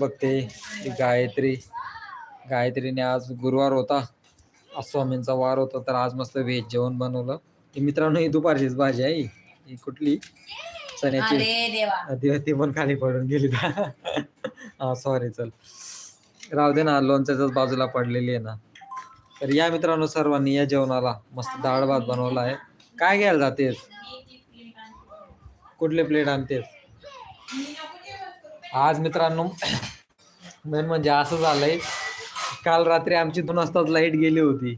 बघते ती गायत्री. गायत्रीने आज गुरुवार होता. आज स्वामींचा वार होता तर आज मस्त व्हेज जेवण बनवलं. ही मित्रांनो ही दुपारचीच भाजी आहे. ही कुठली? चण्याची. ती ती पण खाली पडून गेली. हा सॉरी चल. राहू दे ना लोणच्याच्याच बाजूला पडलेली आहे ना. तर या मित्रांनो सर्वांनी या जेवणाला मस्त डाळ भात बनवला आहे. काय घ्यायला जातेस? कुठले प्लेट आणतेस? आज मित्रांनो मेन म्हणजे असं झालंय. काल रात्री आमची दोन वाजता लाइट गेली होती.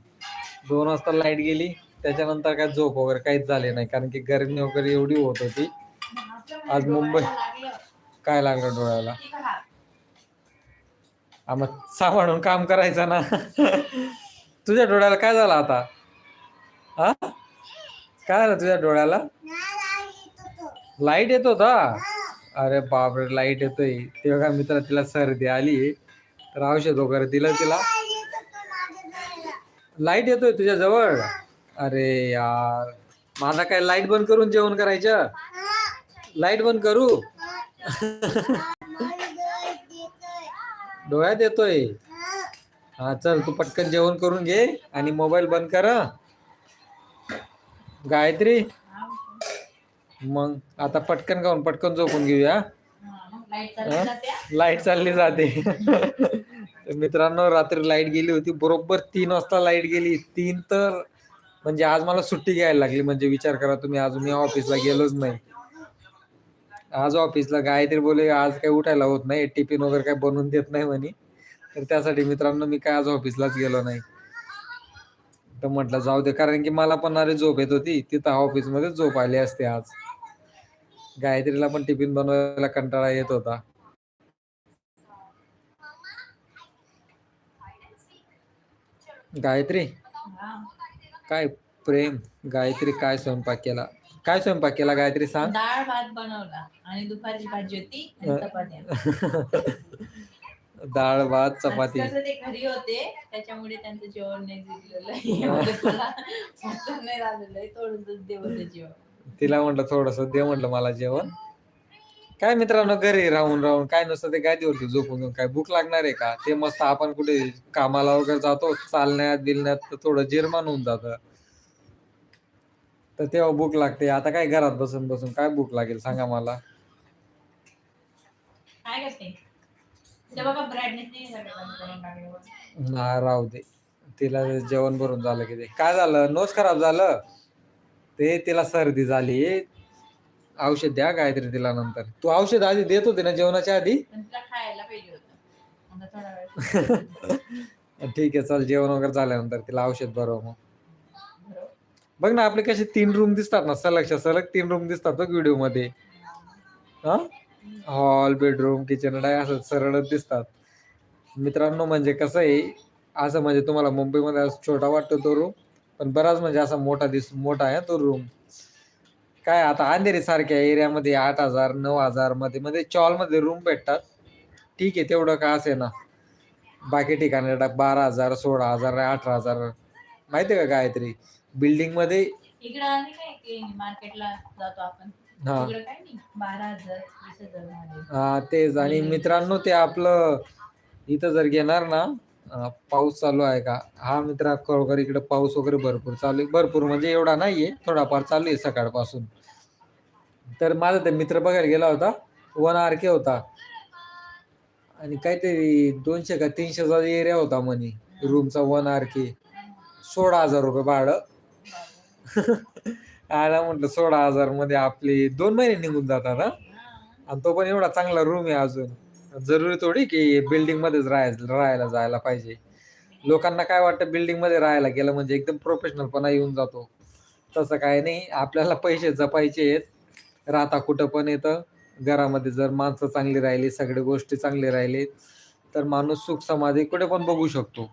दोन वाजता लाइट गेली. त्याच्यानंतर काय झोप वगैरे काहीच झाले नाही कारण की गरमी वगैरे एवढी होत होती. आज मुंबई काय लागलं डोळ्याला? मग सांभाळून काम करायचं ना. तुझ्या डोळ्याला काय झालं आता? हा? काय झालं तुझ्या डोळ्याला? लाइट येत होता? अरे बापरे लाइट येतोय. ते बघा मित्र तिला सर्दी आली. तर औषध वगैरे दिलं तिला. लाइट येतोय तुझ्या जवळ अरे यार. माझा काय लाइट बंद करून जेवण करायचं? लाइट बंद करू? डोळ्यात येतोय. हा चल तू पटकन जेवण करून घे आणि मोबाईल बंद कर गायत्री? मग आता पटकन खाऊन पटकन झोपून घेऊया. लाइट चालली जाते. मित्रांनो रात्री लाइट गेली होती. बरोबर तीन वाजता लाइट गेली. तीन तर म्हणजे आज मला सुट्टी घ्यायला लागली. म्हणजे विचार करा तुम्ही आज मी ऑफिसला गेलोच नाही. आज ऑफिसला गायत्री बोले आज काही उठायला होत नाही. टिफिन वगैरे काही बनवून देत नाही म्हणे. तर त्यासाठी मित्रांनो मी काय आज ऑफिसलाच गेलो नाही. तर म्हटलं जाऊ दे. कारण की मला पण अरे झोप येत होती. तिथं ऑफिसमध्ये झोप आली असते आज. गायत्रीला पण टिफिन बनवायला कंटाळा येत होता. गायत्री? काय प्रेम? गायत्री काय स्वयंपाक केला? काय स्वयंपाक केला गायत्री सांग? डाळ भात बनवला आणि दुपारची भाजी होती डाळ भात चपाती. ते घरी होते त्याच्यामुळे त्यांचं जेवण नाही दिलेलं जेवण. तिला म्हटलं थोडस दे म्हटलं मला जेवण. काय मित्रांनो घरी राहून राहून. काय नसतं ते गादीवरती झोपून घेऊन. काय भूक लागणार आहे का? ते मस्त आपण कुठे कामाला वगैरे जातो चालण्यात बिलण्यात थोडं जिरमान होऊन जातं. तर तेव्हा भूक लागते. आता काय घरात बसून बसून काय भूक लागेल सांगा मला. राहू दे. तिला जेवण भरून झालं की ते काय झालं? नोस खराब झालं? ते तिला सर्दी झाली. औषध द्या काहीतरी तिला नंतर तू औषध आधी देत होते ना जेवणाच्या आधी? खायला पाहिजे ठीक आहे चल जेवण वगैरे झाल्यानंतर तिला औषध बरव मग. बरोबर. बघ ना आपले कसे तीन रूम दिसतात ना सलगच्या सलग तीन रूम दिसतात बघ व्हिडिओमध्ये. हा? हॉल बेडरूम किचन डाय असं सरळच दिसतात. मित्रांनो म्हणजे कसं आहे असं म्हणजे तुम्हाला मुंबईमध्ये छोटा वाटतो तो रूम पण बराच म्हणजे असा मोठा दिस मोठा आहे तो रूम काय आता अंधेरी सारख्या एरियामध्ये आठ हजार नऊ हजारमध्ये मध्ये चॉलमध्ये रूम भेटतात. ठीक आहे तेवढं का असे ना. बाकी ठिकाणी बारा हजार सोळा हजार अठरा हजार. माहिती आहे का बिल्डिंगमध्ये काय हा. वीस हजारमध्ये हा तेच. आणि मित्रांनो ते आपलं इथं जर घेणार ना पाऊस चालू आहे का? हा मित्र खरोखर इकडे पाऊस वगैरे भरपूर चालू आहे. भरपूर म्हणजे एवढा नाहीये थोडाफार चालू आहे सकाळपासून. तर माझा ते मित्र बघायला गेला होता वन आर के होता. आणि काहीतरी दोनशे का तीनशेचा एरिया होता म्हणे रूमचा वन आर के. सोळा हजार रुपये भाडं. आला म्हटलं सोळा हजारमध्ये आपले दोन महिने निघून जातात हा. आणि तो पण एवढा चांगला रूम आहे अजून. जरुरी थोडी की बिल्डिंग मध्येच राहायला राहायला जायला पाहिजे. लोकांना काय वाटतं बिल्डिंगमध्ये राहायला गेलं म्हणजे एकदम प्रोफेशनलपणा येऊन जातो. तसं काय नाही आपल्याला पैसे जपायचे आहेत. राहता कुठं पण येतं. घरामध्ये जर माणसं चांगली राहिली सगळ्या गोष्टी चांगली राहिली तर माणूस सुख समाधी कुठे पण बघू शकतो.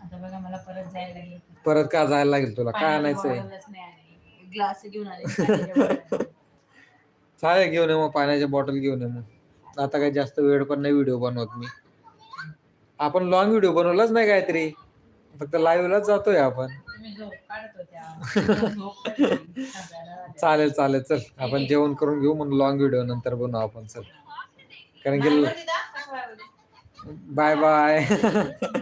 आता बघा मला परत जायला लागेल. परत का जायला लागेल तुला? काय आणायचंय? ग्लास घेऊन आले. चालेल घेऊन ये मग पाण्याच्या बॉटल घेऊन ये मग. आता काही जास्त वेळ पण नाही व्हिडिओ बनवत मी. आपण लॉंग व्हिडिओ बनवलाच नाही काहीतरी. फक्त लाईव्हलाच जातोय आपण. चालेल चालेल चल. आपण जेवण करून घेऊ मग लॉंग व्हिडिओ नंतर बनवू आपण चल. कारण की? Bye bye.